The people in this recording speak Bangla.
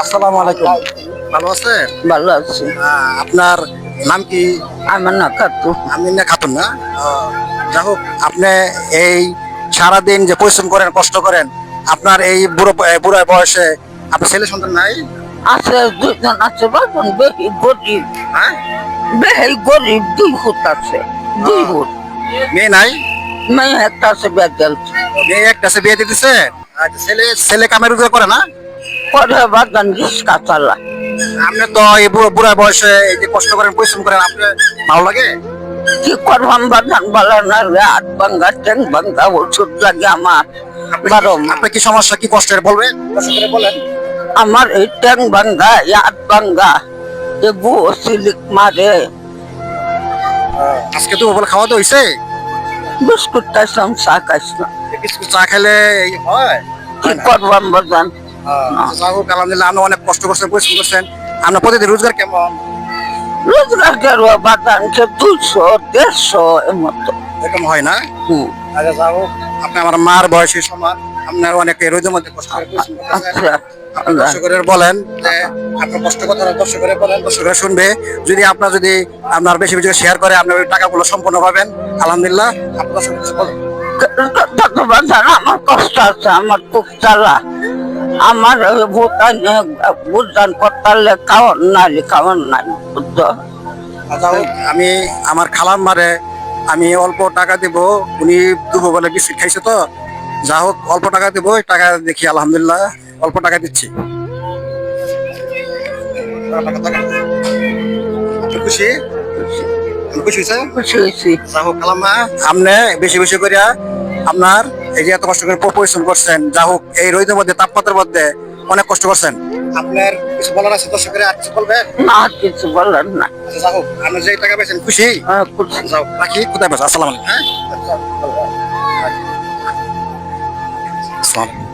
আসসালামু আলাইকুম। ভালো আছেন? ভালো আছি। আপনার নাম কি? আমার না কাটু আমিনা খাতুন না? যাই হোক আপনি এই সারাদিন যে পরিশ্রম করেন কষ্ট করেন আপনার এই বুড়ো বুড়ো বয়সে আপনার ছেলে সন্তান নাই? আছে দুজন আছে বাজন বেহি গরিব। হ্যাঁ? বেহি গরিব দুই ফুট আছে দুই ফুট মেয়ে নাই? মেয়ে একটা আছে বেগেল মেয়ে একটা সে বিয়ে দিতেছে? ছেলে ছেলে কামের রোজগার করে না? আপনি তো এই বুড়ো বুড়ো বয়সে এই যে কষ্ট করেন পরিশ্রম করেন আপনি ভালো লাগে? কি করবাম বাগান বলা না রে হাত ভাঙ্গা ভাঙ্গা ওষুধ লাগে আমার। আপনার কি সমস্যা কি কষ্টের বলবেন? বলেন। আমার এই ট্যাং ভাঙ্গা হাত ভাঙ্গা এ বু সিলিক মারে। আজকে তো বলে খাওয়া তো হয়েছে বিস্কুট খাইছিলাম চা খাইছিলাম বিস্কুট চা খেলে হয়? কি বাগান যাই হোক আলহামদুলিল্লাহ আপনি অনেক কষ্ট করছেন পরিশ্রম করছেন। আপনার প্রতিদিন রোজগার কেমন? রোজগার গেরুয়া বাগান সে দুইশো দেড়শো এর মতো। এরকম হয় না? আচ্ছা হোক আপনি আমার মার বয়সী সমান আপনার অনেক মধ্যে কষ্ট করে। আচ্ছা দর্শকের বলেন যে আপনার কষ্ট কথা দর্শকের বলেন দর্শকরা শুনবে। যদি আপনার যদি আপনার বেশি বেশি শেয়ার করে আপনার ওই টাকাগুলো সম্পূর্ণ পাবেন। আলহামদুলিল্লাহ আপনার দর্শক বলেন। আমার কষ্ট আছে আমার খুব চালা। আমার ভুটান ভুটান করতালে খাওয়ার নাই খাওয়ার নাই বুঝছ? আচ্ছা আমি আমার খালাম মারে আমি অল্প টাকা দিব উনি দুবো বলে বিস্কিট খাইছে তো। যা হোক অল্প টাকা দিব টাকা দেখি আলহামদুলিল্লাহ অল্প টাকা দিচ্ছি। আপনি খুশি? খুশি হয়েছে খুশি হয়েছি। যা হোক খালাম্মা আপনি বেশি বেশি করিয়া আপনার এই যে এত কষ্ট করে পরিশ্রম করছেন যা হোক এই রোদের মধ্যে তাপমাত্রার মধ্যে অনেক কষ্ট করছেন। আপনার কিছু বলার আছে দর্শকের আর কিছু বলবেন? না কিছু বলার না। আচ্ছা যা হোক আপনি যে টাকা পেয়েছেন খুশি? হ্যাঁ, খুশি। যাও রাখি। কোথায় পেয়েছেন? আসসালাম আলাইকুম। হ্যাঁ? আসসালাম আলাইকুম।